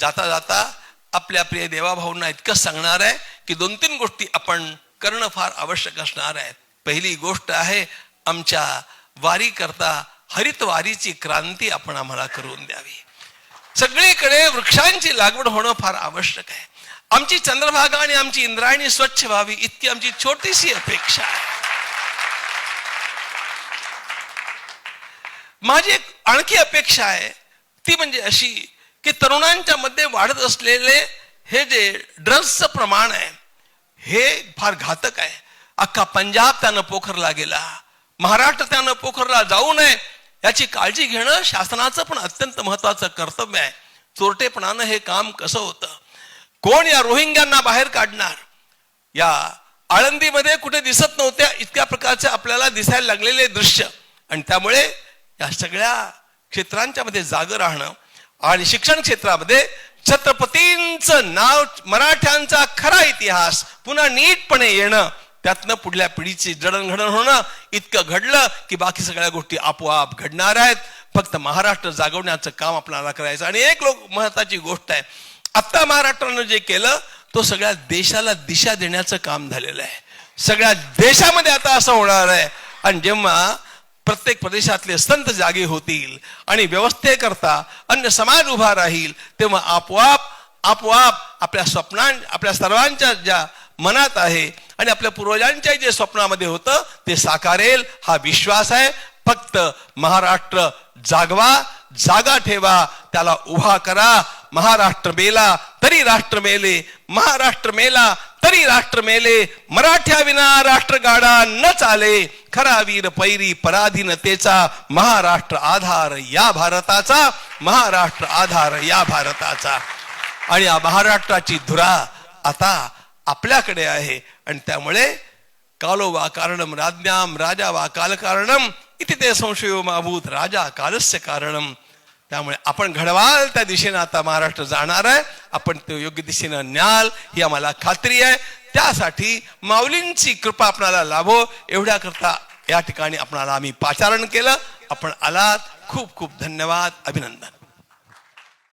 जाता जाता आपल्या प्रिय देवाभाऊंना इतकं सांगणार आहे की दोन तीन गोष्टी आपण करणं फार आवश्यक असणार आहे पहिली गोष्ट आहे आमच्या वारी करता हरित वारीची क्रांती आपण आम्हाला करून द्यावी. सगळीकडे वृक्षांची लागवड होणं फार आवश्यक आहे. आमची चंद्रभागा आणि आमची इंद्रायणी स्वच्छ व्हावी इतकी आमची छोटीशी अपेक्षा आहे. माझी एक आणखी अपेक्षा आहे ती म्हणजे अशी की तरुणांच्या मध्ये वाढत असलेले हे जे ड्रग्सचं प्रमाण आहे हे फार घातक आहे. अख्खा पंजाब त्यानं पोखरला गेला. महाराष्ट्र त्यानं पोखरला जाऊ नये याची काळजी घेणं शासनाचं पण अत्यंत महत्वाचं कर्तव्य आहे. चोरटेपणानं हे काम कसं होतं? कोण या रोहिंग्यांना बाहेर काढणार? या आळंदीमध्ये कुठे दिसत नव्हत्या इतक्या प्रकारचे आपल्याला दिसायला लागलेले दृश्य. आणि त्यामुळे या सगळ्या क्षेत्रांच्या मध्ये जागं राहणं आणि शिक्षण क्षेत्रामध्ये छत्रपतींचं नाव मराठ्यांचा खरा इतिहास पुन्हा नीटपणे येणं त्यातनं पुढल्या पिढीची जडणघडण होणं इतकं घडलं की बाकी सगळ्या गोष्टी आपोआप घडणार आहेत. फक्त महाराष्ट्र जागवण्याचं काम आपल्याला करायचं आणि एक लोक महत्वाची गोष्ट आहे आत्ता महाराष्ट्रानं जे केलं तो सगळ्या देशाला दिशा देण्याचं काम झालेलं आहे. सगळ्या देशामध्ये आता असं होणार आहे. आणि जेव्हा प्रत्येक प्रदेशातले संत जागे होतील आणि व्यवस्थेकरता अन्य समाज उभा राहील तेव्हा आपोआप आपोआप आपल्या स्वप्नां आपल्या सर्वांच्या ज्या मनात आहे आणि आपल्या पूर्वजांच्या जे स्वप्नामध्ये होतं ते साकारेल. हा विश्वास आहे. फक्त महाराष्ट्र जागवा जागा ठेवा त्याला उभा करा. महाराष्ट्र मेला तरी राष्ट्र मेले. महाराष्ट्र मेला तरी राष्ट्र मेले मराठ्या विना राष्ट्र गाडा न चाले. खरा वीर पैरी पराधीनतेचा महाराष्ट्र आधार या भारताचा महाराष्ट्र आधार या भारताचा. आणि या महाराष्ट्राची धुरा आता आपल्याकडे आहे. आणि त्यामुळे कालो वा कारणम राज्ञाम राजा वा कालकारणम इति इथे ते संशयो माभूत राजा कालस्य कारणम. त्यामुळे आपण घडवाल त्या दिशेनं आता महाराष्ट्र जाणार आहे. आपण ते योग्य दिशेनं न्याल ही आम्हाला खात्री आहे. त्यासाठी माऊलींची कृपा आपणाला लाभो. एवढ्याकरता या ठिकाणी आपणाला आम्ही पाचारण केलं. आपण आलात. खूप खूप धन्यवाद. अभिनंदन.